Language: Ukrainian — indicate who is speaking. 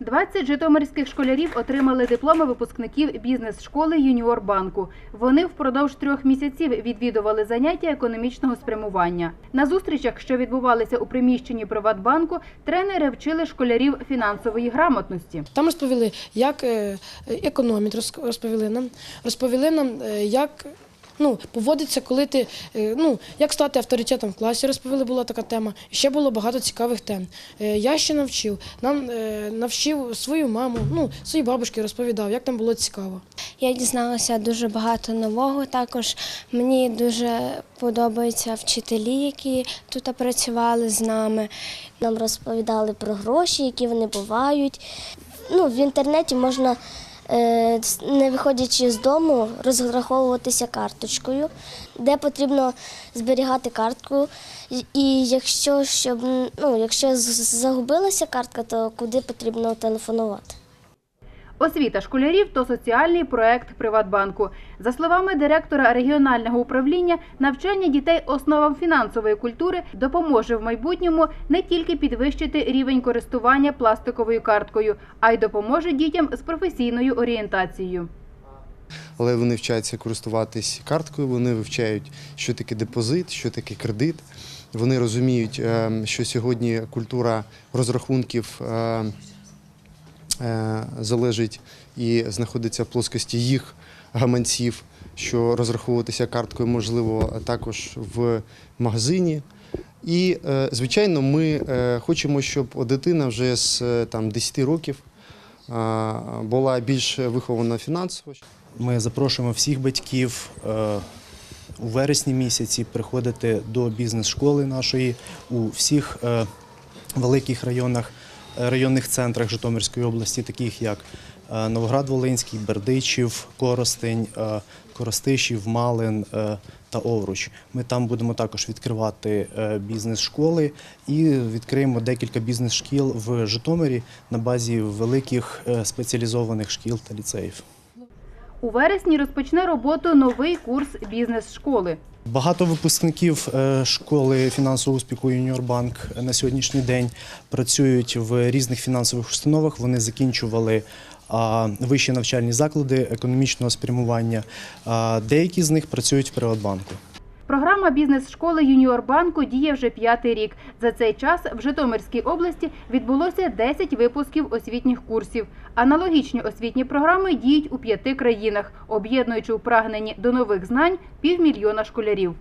Speaker 1: 20 житомирських школярів отримали дипломи випускників бізнес-школи Юніор банку. Вони впродовж трьох місяців відвідували заняття економічного спрямування. На зустрічах, що відбувалися у приміщенні Приватбанку, тренери вчили школярів фінансової грамотності.
Speaker 2: Там розповіли, як е, економити, розповіли нам, розповіли нам, е, як ну, поводиться, коли ти, е, ну, як стати авторитетом в класі, розповіли, була така тема. Ще було багато цікавих тем. Е, Я ще навчив, нам е, навчив свою маму, ну, свої бабушки розповідав, як там було цікаво.
Speaker 3: Я дізналася дуже багато нового. Також мені дуже подобаються вчителі, які тут працювали з нами.
Speaker 4: Нам розповідали про гроші, які вони бувають. Ну, в інтернеті можна, не виходячи з дому, розраховуватися карточкою, де потрібно зберігати картку. І- якщо щоб ну, якщо загубилася картка, то куди потрібно телефонувати?
Speaker 1: Освіта школярів то соціальний проект Приватбанку. За словами директора регіонального управління, навчання дітей основам фінансової культури допоможе в майбутньому не тільки підвищити рівень користування пластиковою карткою, а й допоможе дітям з професійною орієнтацією.
Speaker 5: але вони вчаться користуватись карткою, вони вивчають, що таке депозит, що таке кредит. Вони розуміють, е, що сьогодні культура розрахунків е, е, залежить і знаходиться в плоскості їх гаманців, що розраховуватися карткою можливо також в магазині. І, е, звичайно, ми е, хочемо, щоб дитина вже з е, там, 10 років е, була більш вихована фінансово.
Speaker 6: Ми запрошуємо всіх батьків е, у вересні місяці приходити до бізнес-школи нашої у всіх е, великих районах, е, районних центрах Житомирської області, таких як е, Новоград-Волинський, Бердичів, Коростень, е, Коростишів, Малин е, та Овруч. Ми там будемо також відкривати бізнес-школи і відкриємо декілька бізнес-шкіл в Житомирі на базі великих спеціалізованих шкіл та ліцеїв.
Speaker 1: У вересні розпочне роботу новий курс бізнес-школи.
Speaker 6: Багато випускників е, школи фінансового успіху Юніорбанк на сьогоднішній день працюють в різних фінансових установах. Вони закінчували вищі навчальні заклади економічного спрямування. Деякі з них працюють в Приватбанку.
Speaker 1: Програма бізнес-школи юніорбанку діє вже п'ятий рік. За цей час в Житомирській області відбулося 10 випусків освітніх курсів. Аналогічні освітні програми діють у п'яти країнах, об'єднуючи у прагненні до нових знань півмільйона школярів.